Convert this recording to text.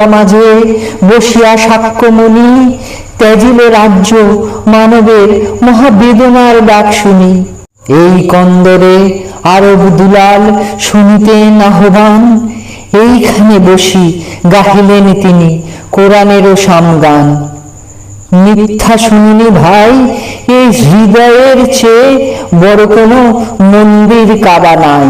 মাঝে বসিয়া সাক্ষ্যমণি, ত্যাজিল রাজ্য মানবের মহাবেদনার ডাক শুনি। এই কন্দরে আরব দুলাল শুনিতেন আহ্বান, এইখানে বসি গাহিলেন তিনি কোরআনেরও সামগান মিথ্যা শুনিনি ভাই, এই হৃদয়ের চেয়ে বড় কোনো মন্দির কাবা নাই।